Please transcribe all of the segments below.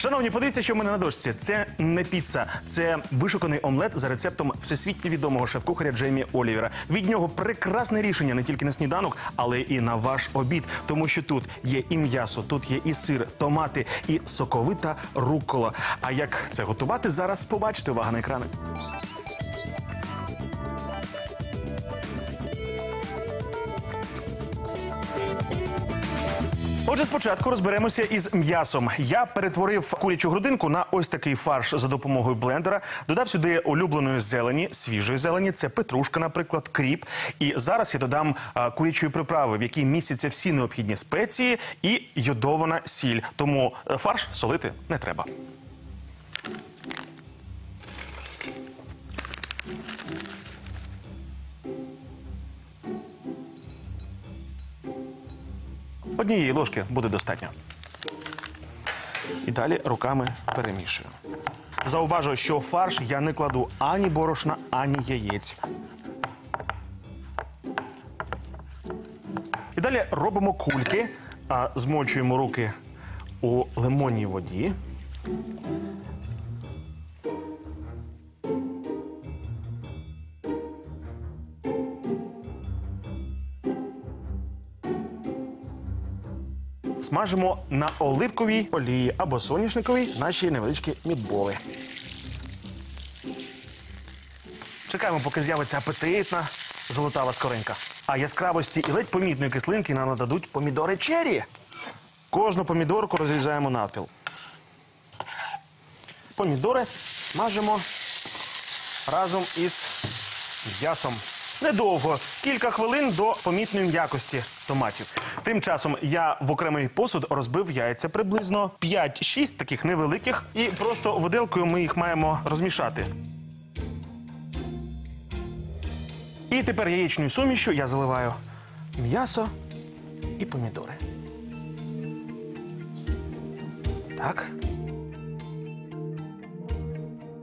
Шановні, подивіться, що в мене на дошці. Це не піца, це вишуканий омлет за рецептом всесвітньо відомого шеф-кухаря Джеймі Олівера. Від нього прекрасне рішення не тільки на сніданок, але і на ваш обід. Тому що тут є і м'ясо, тут є і сир, томати, і соковита рукола. А як це готувати зараз? Побачите увага на екрани. Отже, спочатку розберемося із м'ясом. Я перетворив курячу грудинку на ось такий фарш за допомогою блендера. Додав сюди улюбленої зелені, свіжої зелені. Це петрушка, наприклад, кріп. І зараз я додам курячої приправи, в якій містяться всі необхідні спеції і йодована сіль. Тому е, фарш солити не треба. Однієї ложки буде достатньо. І далі руками перемішую. Зауважу, що фарш я не кладу ані борошна, ані яєць. І далі робимо кульки, а, змочуємо руки у лимонній воді. Смажимо на оливковій олії або соняшниковій наші невеличкі мідболи. Чекаємо, поки з'явиться апетитна золотава скоринка. А яскравості і ледь помітної кислинки нам нададуть помідори чері. Кожну помідорку розрізаємо навпіл. Помідори смажимо разом із м'ясом. Недовго, кілька хвилин до помітної м'якості томатів. Тим часом я в окремий посуд розбив яйця приблизно 5-6 таких невеликих, і просто виделкою ми їх маємо розмішати. І тепер яєчною сумішю я заливаю м'ясо і помідори. Так.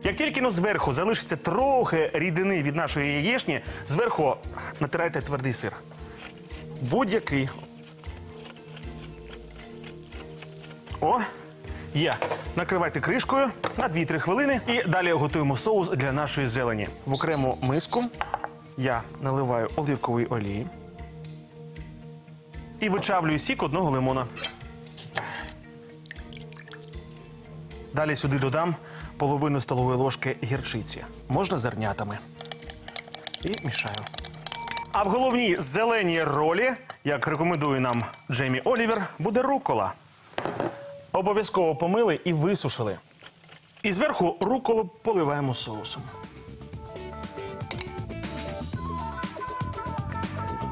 Як тільки ну, зверху залишиться трохи рідини від нашої яєчні, зверху натирайте твердий сир. Будь-який. О, є. Накривайте кришкою на 2-3 хвилини і далі готуємо соус для нашої зелені. В окрему миску я наливаю оливкової олії і вичавлюю сік одного лимона. Далі сюди додам половину столової ложки гірчиці. Можна зернятами. І мішаю. А в головній зеленій ролі, як рекомендує нам Джеймі Олівер, буде рукола. Обов'язково помили і висушили. І зверху руколу поливаємо соусом.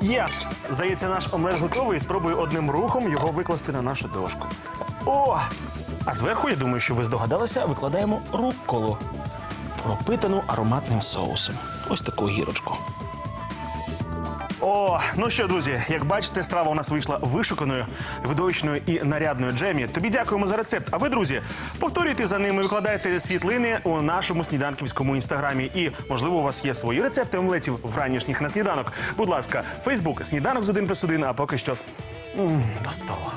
Є! Здається, наш омлет готовий. Спробую одним рухом його викласти на нашу дошку. О! А зверху, я думаю, що ви здогадалися, викладаємо рукколу, пропитану ароматним соусом. Ось таку гірочку. О, ну що, друзі, як бачите, страва у нас вийшла вишуканою, видовищною і нарядною Джемі. Тобі дякуємо за рецепт. А ви, друзі, повторюйте за ними, викладайте світлини у нашому сніданківському інстаграмі. І, можливо, у вас є свої рецепти омлетів вранішніх на сніданок. Будь ласка, Фейсбук, сніданок з 1 плюс 1, а поки що м, до стола.